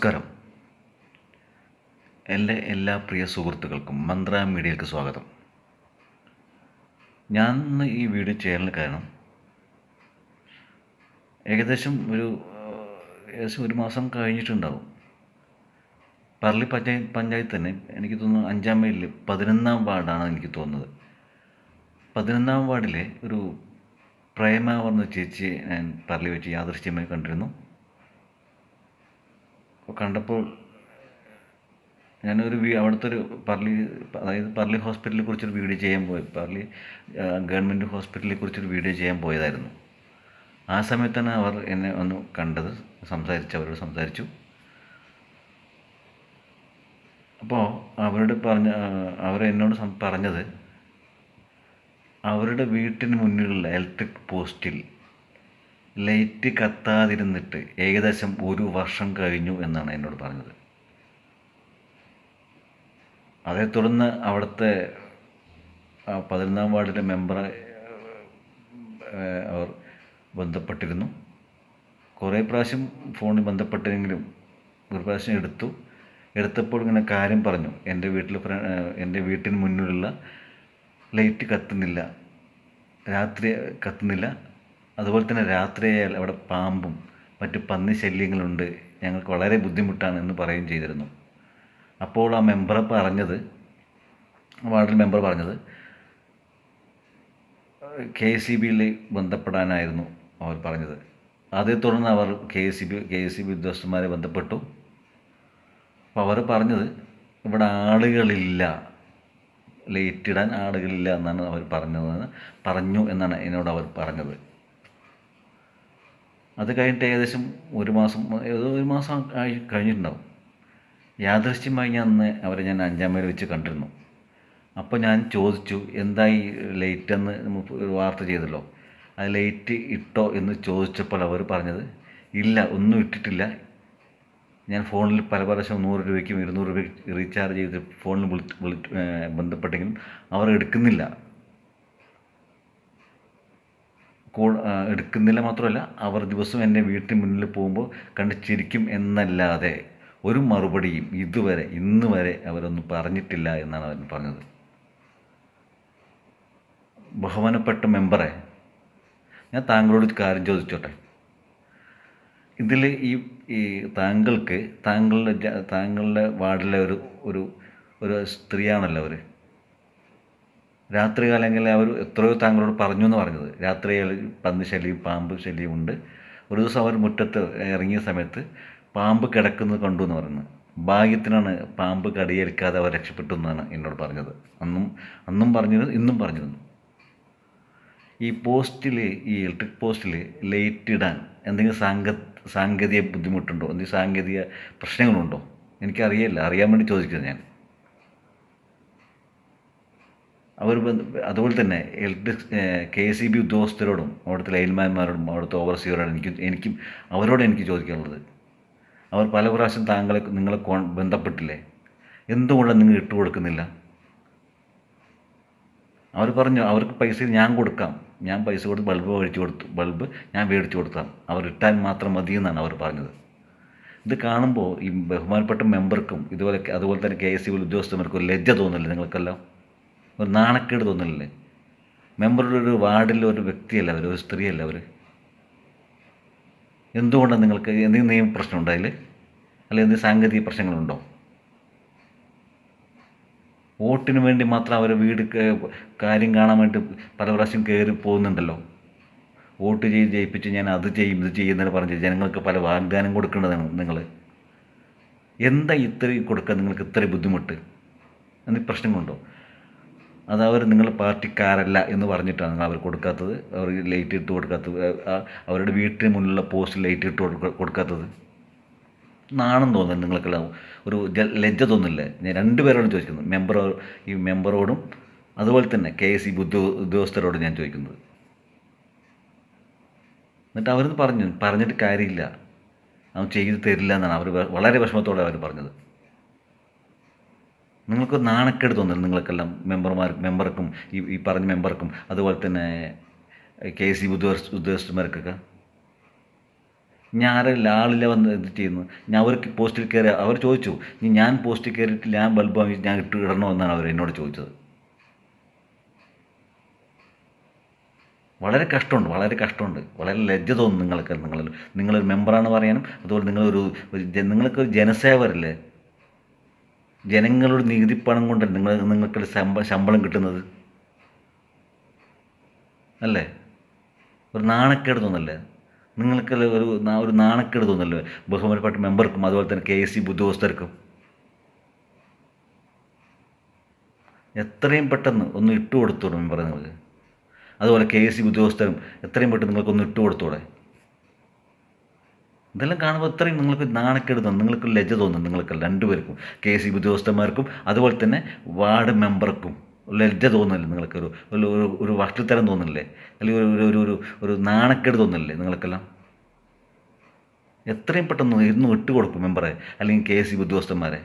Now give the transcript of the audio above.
നമസ്കാരം. എന്റെ എല്ലാ പ്രിയ സുഹൃത്തുക്കൾക്കും മന്ത്ര മീഡിയയ്ക്ക് സ്വാഗതം. ഞാൻ ഇന്ന് ഈ വീഡിയോ ചെയ്യാനുള്ള കാരണം ഏകദേശം ഒരു ഏകദേശം ഒരു മാസം കഴിഞ്ഞിട്ടുണ്ടാവും. പറളി പഞ്ചായത്ത് പഞ്ചായത്ത് തന്നെ എനിക്ക് തോന്നുന്നു അഞ്ചാം മൈലിൽ പതിനൊന്നാം വാർഡാണ് എനിക്ക് തോന്നുന്നത്. പതിനൊന്നാം വാർഡിലെ ഒരു പ്രേമ പറഞ്ഞ ചേച്ചിയെ ഞാൻ പറളി വെച്ച് യാദൃശ്യമായി കണ്ടിരുന്നു. അപ്പോൾ കണ്ടപ്പോൾ ഞാനൊരു വീ അവിടുത്തെ ഒരു പർലി അതായത് പർലി ഹോസ്പിറ്റലിനെ കുറിച്ചൊരു വീഡിയോ ചെയ്യാൻ പോയി. പർലി ഗവൺമെന്റ് ഹോസ്പിറ്റലിനെ കുറിച്ചൊരു വീഡിയോ ചെയ്യാൻ പോയതായിരുന്നു. ആ സമയത്താണ് അവർ എന്നെ ഒന്ന് കണ്ടത് സംസാരിച്ചു അവരോട് സംസാരിച്ചു. അപ്പോൾ അവരോട് പറഞ്ഞ അവർ എന്നോട് പറഞ്ഞത് അവരുടെ വീട്ടിന് മുന്നിലുള്ള ഇലക്ട്രിക് പോസ്റ്റിൽ ലൈറ്റ് കത്താതിരുന്നിട്ട് ഏകദേശം ഒരു വർഷം കഴിഞ്ഞു എന്നാണ് എന്നോട് പറഞ്ഞത്. അതേ തുടർന്ന് അവിടുത്തെ പതിനൊന്നാം വാർഡിലെ മെമ്പറെ അവർ ബന്ധപ്പെട്ടിരുന്നു. കുറേ പ്രാവശ്യം ഫോണിൽ ബന്ധപ്പെട്ടെങ്കിലും ഒരു പ്രാവശ്യം എടുത്തു. എടുത്തപ്പോൾ ഇങ്ങനെ കാര്യം പറഞ്ഞു. എന്റെ വീട്ടിൽ എന്റെ വീട്ടിന് മുന്നിലുള്ള ലൈറ്റ് കത്തുന്നില്ല. രാത്രി കത്തുന്നില്ല. അതുപോലെ തന്നെ രാത്രിയായാൽ അവിടെ പാമ്പും മറ്റു പന്നി ശല്യങ്ങളുണ്ട്. ഞങ്ങൾക്ക് വളരെ ബുദ്ധിമുട്ടാണ് എന്ന് പറയുകയും ചെയ്തിരുന്നു. അപ്പോൾ ആ മെമ്പർ പറഞ്ഞത് വാർഡിൽ മെമ്പർ പറഞ്ഞത് കെ സി ബിയിൽ ബന്ധപ്പെടാനായിരുന്നു അവർ പറഞ്ഞത്. അതേ തുടർന്ന് അവർ K C B K C B ഉദ്യോഗസ്ഥന്മാരെ ബന്ധപ്പെട്ടു. അപ്പോൾ അവർ പറഞ്ഞത് ഇവിടെ ആളുകളില്ല. ലേറ്റിടാൻ ആളുകളില്ല എന്നാണ് അവർ പറഞ്ഞത് പറഞ്ഞു എന്നാണ് എന്നോട് അവർ പറഞ്ഞത്. അത് കഴിഞ്ഞിട്ട് ഏകദേശം ഒരു മാസം ഏതോ ഒരു മാസം ആയി കഴിഞ്ഞിട്ടുണ്ടാവും. യാദൃശ്യമായി ഞാൻ അന്ന് അവരെ ഞാൻ അഞ്ചാം മൈൽ വെച്ച് കണ്ടിരുന്നു. അപ്പോൾ ഞാൻ ചോദിച്ചു എന്തായി ലൈറ്റ് എന്ന് ഒരു വാർത്ത ചെയ്തല്ലോ. അത് ലൈറ്റ് ഇട്ടോ എന്ന് ചോദിച്ചപ്പോൾ അവർ പറഞ്ഞത് ഇല്ല ഒന്നും ഇട്ടിട്ടില്ല. ഞാൻ ഫോണിൽ പല പ്രാവശ്യം നൂറ് രൂപയ്ക്കും ഇരുന്നൂറ് രൂപയ്ക്ക് റീചാർജ് ചെയ്ത് ഫോണിൽ ബന്ധപ്പെട്ടെങ്കിലും അവർ എടുക്കുന്നില്ല. കൂ എടുക്കുന്നില്ല മാത്രമല്ല അവർ ദിവസവും എന്റെ വീട്ടിന് മുന്നിൽ പോകുമ്പോൾ കണ്ട് ചിരിക്കും എന്നല്ലാതെ ഒരു മറുപടിയും ഇതുവരെ ഇന്ന് വരെ അവരൊന്നും പറഞ്ഞിട്ടില്ല എന്നാണ് അവൻ പറഞ്ഞത്. ബഹുമാനപ്പെട്ട മെമ്പറെ ഞാൻ താങ്കളോട് കാര്യം ചോദിച്ചോട്ടെ? ഇതിൽ ഈ ഈ താങ്കൾക്ക് താങ്കളുടെ താങ്കളുടെ വാർഡിലെ ഒരു ഒരു ഒരു സ്ത്രീയാണല്ലോ അവർ രാത്രികാലങ്ങളിൽ അവർ എത്രയോ താങ്കളോട് പറഞ്ഞു എന്ന് പറഞ്ഞത്. രാത്രിയിൽ പന്നി ശല്യം പാമ്പ് ശല്യം ഉണ്ട്. ഒരു ദിവസം അവർ മുറ്റത്ത് ഇറങ്ങിയ സമയത്ത് പാമ്പ് കിടക്കുന്നത് കണ്ടു എന്ന് പറയുന്നത് ഭാഗ്യത്തിനാണ് പാമ്പ് കടിയേൽക്കാതെ അവർ രക്ഷപ്പെട്ടു എന്നാണ് എന്നോട് പറഞ്ഞത്. അന്നും അന്നും പറഞ്ഞിരുന്നു ഇന്നും പറഞ്ഞിരുന്നു. ഈ പോസ്റ്റിൽ ഈ ഇലക്ട്രിക് പോസ്റ്റിൽ ലൈറ്റ് ഇടാൻ എന്തെങ്കിലും സാങ്ക സാങ്കേതിക ബുദ്ധിമുട്ടുണ്ടോ? എന്തെങ്കിലും സാങ്കേതിക പ്രശ്നങ്ങളുണ്ടോ? എനിക്കറിയില്ല. അറിയാൻ വേണ്ടി ചോദിക്കുന്നത് ഞാൻ. അവർ അതുപോലെ തന്നെ ഇലക്ട്രിക് കെ സി ബി ഉദ്യോഗസ്ഥരോടും അവിടുത്തെ ലൈൻമാൻമാരോടും അവിടുത്തെ ഓവർസിയറോടും എനിക്ക് എനിക്കും അവരോട് എനിക്ക് ചോദിക്കാനുള്ളത്. അവർ പല പ്രാവശ്യം താങ്കളെ നിങ്ങളെ ബന്ധപ്പെട്ടില്ലേ? എന്തുകൊണ്ടാണ് നിങ്ങൾ ഇട്ട് കൊടുക്കുന്നില്ല? അവർ പറഞ്ഞു അവർക്ക് പൈസ ഞാൻ കൊടുക്കാം. ഞാൻ പൈസ കൊടുത്ത് ബൾബ് മേടിച്ചു കൊടുത്തു ബൾബ് ഞാൻ മേടിച്ചു കൊടുത്താം അവർ ഇട്ടാൽ മാത്രം മതി എന്നാണ് അവർ പറഞ്ഞത്. ഇത് കാണുമ്പോൾ ഈ ബഹുമാനപ്പെട്ട മെമ്പർക്കും ഇതുപോലെ അതുപോലെ തന്നെ കെ എസ് സി ഉദ്യോഗസ്ഥന്മാർക്കും ലജ്ജ തോന്നില്ലേ നിങ്ങൾക്കെല്ലാം? ഒരു നാണക്കേട് തോന്നില്ലേ മെമ്പറുടെ ഒരു വാർഡിലെ ഒരു വ്യക്തിയല്ല അവർ ഒരു സ്ത്രീയല്ല അവർ എന്തുകൊണ്ടാണ് നിങ്ങൾക്ക് എന്തെങ്കിലും നിയമ പ്രശ്നമുണ്ടോ അതിൽ അല്ലെങ്കിൽ എന്തെങ്കിലും സാങ്കേതിക പ്രശ്നങ്ങളുണ്ടോ? വോട്ടിന് വേണ്ടി മാത്രം അവർ വീട് കാര്യം കാണാൻ വേണ്ടി പല പ്രാവശ്യം കയറി പോകുന്നുണ്ടല്ലോ. വോട്ട് ചെയ്ത് ജയിപ്പിച്ച് ഞാൻ അത് ചെയ്യും ഇത് ചെയ്യുന്നതിന് പറഞ്ഞ് ജനങ്ങൾക്ക് പല വാഗ്ദാനം കൊടുക്കേണ്ടതാണ് നിങ്ങൾ എന്താ ഇത്രയും കൊടുക്കാൻ നിങ്ങൾക്ക് ഇത്രയും ബുദ്ധിമുട്ട്? എന്നീ പ്രശ്നങ്ങളുണ്ടോ? അത് അവർ നിങ്ങൾ പാർട്ടിക്കാരല്ല എന്ന് പറഞ്ഞിട്ടാണ് നിങ്ങൾ അവർ കൊടുക്കാത്തത്. അവർ ലൈറ്റ് ഇട്ട് കൊടുക്കാത്തത്. അവരുടെ വീട്ടിന് മുന്നിലുള്ള പോസ്റ്റ് ലൈറ്റ് ഇട്ട് കൊടുക്ക- കൊടുക്കാത്തത്. നാണം തോന്നുന്നത് നിങ്ങൾക്കെല്ലാം. ഒരു ലജ്ജ തോന്നില്ലേ ഞാൻ രണ്ടുപേരോടും ചോദിക്കുന്നു. മെമ്പർ ഈ മെമ്പറോടും അതുപോലെ തന്നെ കെ എസ് ഇ ഉദ്യോ ഉദ്യോഗസ്ഥരോടും ഞാൻ ചോദിക്കുന്നത്. എന്നിട്ട് അവരത് പറഞ്ഞു. പറഞ്ഞിട്ട് കാര്യമില്ല. അവൻ ചെയ്ത് തരില്ല എന്നാണ് അവർ വളരെ വിഷമത്തോടെ അവർ പറഞ്ഞത്. നിങ്ങൾക്ക് നാണക്കേട് തോന്നുന്നു നിങ്ങൾക്കെല്ലാം മെമ്പർമാർ മെമ്പർക്കും ഈ ഈ പറഞ്ഞ മെമ്പർക്കും. അതുപോലെ തന്നെ കെ സി ഉദ്യോഗസ്ഥ ഉദ്യോഗസ്ഥന്മാർക്കൊക്കെ. ഞാൻ ആളില്ല വന്ന് ഇത് ചെയ്യുന്നു. ഞാൻ അവർക്ക് പോസ്റ്റിൽ കയറി അവർ ചോദിച്ചു "ഇനി ഞാൻ പോസ്റ്റിൽ കയറിയിട്ട് ഞാൻ ബൾബ് ഞാൻ ഇട്ട് ഇടണമെന്നാണ് അവർ എന്നോട് ചോദിച്ചത്. വളരെ കഷ്ടമുണ്ട് വളരെ കഷ്ടമുണ്ട്. വളരെ ലജ്ജ തോന്നുന്നു നിങ്ങൾക്ക് നിങ്ങൾ നിങ്ങളൊരു മെമ്പറാണ് പറയാനും അതുപോലെ നിങ്ങളൊരു നിങ്ങൾക്കൊരു ജനസേവരല്ലേ ജനങ്ങളുടെ നികുതി പണം കൊണ്ടല്ലേ നിങ്ങൾ നിങ്ങൾക്കൊരു ശമ്പ ശമ്പളം കിട്ടുന്നത്? അല്ലേ? ഒരു നാണക്കേട് തോന്നല്ലേ? നിങ്ങൾക്ക് ഒരു ഒരു നാണക്കേട് തോന്നല്ലേ? ബഹുമാനപ്പെട്ട മെമ്പർക്കും അതുപോലെ തന്നെ കെ എസ് സി ഉദ്യോഗസ്ഥർക്കും. എത്രയും പെട്ടെന്ന് ഒന്ന് ഇട്ടു കൊടുത്തോളൂ മെമ്പറെ നിങ്ങൾക്ക് അതുപോലെ കെ എസ് സി ഉദ്യോഗസ്ഥരും എത്രയും പെട്ടെന്ന് നിങ്ങൾക്കൊന്ന് ഇട്ട് കൊടുത്തൂടെ ഇതെല്ലാം കാണുമ്പോൾ ഇത്രയും നിങ്ങൾക്ക് നാണക്കേട് തോന്നും നിങ്ങൾക്ക് ലജ്ജ തോന്നും നിങ്ങൾക്ക് രണ്ടുപേർക്കും കെ സി ഉദ്യോഗസ്ഥന്മാർക്കും അതുപോലെ തന്നെ വാർഡ് മെമ്പർക്കും ലജ്ജ തോന്നില്ലേ നിങ്ങൾക്ക്? ഒരു ഒരു വഷ്ടിത്തരം തോന്നില്ലേ അല്ലെങ്കിൽ ഒരു ഒരു ഒരു ഒരു നാണക്കേട് തോന്നില്ലേ നിങ്ങൾക്കെല്ലാം? എത്രയും പെട്ടെന്ന് ഇരുന്ന് ഇട്ട് കൊടുക്കും മെമ്പറെ അല്ലെങ്കിൽ കെ സി ഉദ്യോഗസ്ഥന്മാരെ.